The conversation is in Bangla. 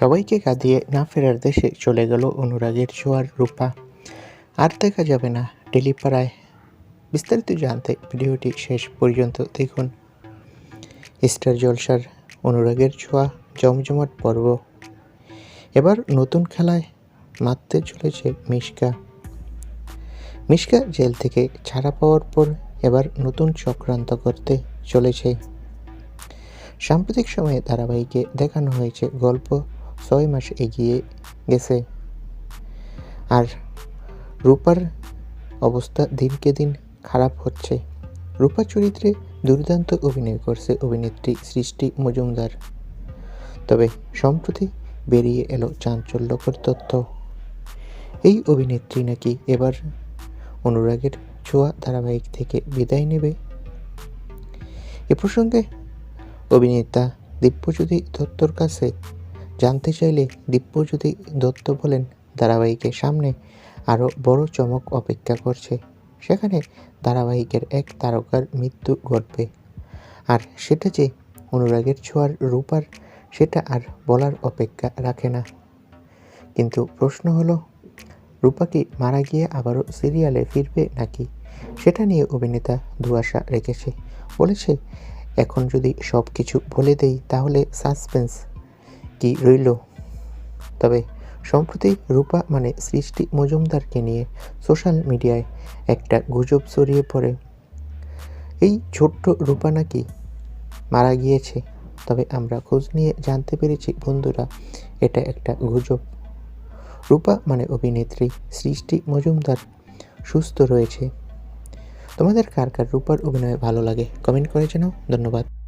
সবাইকে কাঁদিয়ে না ফেরার দেশে চলে গেল অনুরাগের ছোঁয়ার রূপা। আর দেখা যাবে না ডেলিপাড়ায় বিস্তারিত জানতে ভিডিওটি শেষ পর্যন্ত দেখুন। স্টার জলসার অনুরাগের ছোঁয়া জমজমাট পর্ব। এবার নতুন খেলায় মারতে চলেছে মিশকা। মিশকা জেল থেকে ছাড়া পাওয়ার পর এবার নতুন চক্রান্ত করতে চলেছে। সাম্প্রতিক সময়ে ধারাবাহিকে দেখানো হয়েছে গল্প ছয় মাস এগিয়ে গেছে। আর রূপার অবস্থা দিনকে দিন খারাপ হচ্ছে। রূপা চরিত্রে দুর্দান্ত অভিনয় করছে অভিনেত্রী সৃষ্টি মজুমদার। তবে সম্প্রতি বেরিয়ে এলো চাঞ্চল্যকর তথ্য। এই অভিনেত্রী নাকি এবার অনুরাগের ছোঁয়া ধারাবাহিক থেকে বিদায় নেবে? এ প্রসঙ্গে অভিনেতা দিব্যজ্যোতি দত্তর কাছে জানতে চাইলে দিব্যজ্যোতি দত্ত বলেন, ধারাবাহিকের সামনে আরও বড় চমক অপেক্ষা করছে। সেখানে ধারাবাহিকের এক তারকার মৃত্যু ঘটবে। আর সেটা যে অনুরাগের ছোঁয়ার রূপার সেটা আর বলার অপেক্ষা রাখে না। কিন্তু প্রশ্ন হলো, রূপা কি মারা গিয়ে আবারও সিরিয়ালে ফিরবে নাকি? সেটা নিয়ে অভিনেতা দুয়াশা রেখেছে। বলেছে, এখন যদি সব কিছু বলে দেই তাহলে সাসপেন্স কি রইল? তবে সম্প্রতি রূপা মানে সৃষ্টি মজুমদারকে নিয়ে সোশ্যাল মিডিয়ায় একটা গুজব ছড়িয়ে পড়ে। এই ছোট্ট রূপা নাকি মারা গিয়েছে, তবে আমরা খোঁজ নিয়ে জানতে পেরেছি বন্ধুরা, এটা একটা গুজব। রূপা মানে অভিনেত্রী, সৃষ্টি মজুমদার সুস্থ রয়েছে। তোমাদের কার কার রূপার অভিনয় ভালো লাগে কমেন্ট করে জানাও। ধন্যবাদ।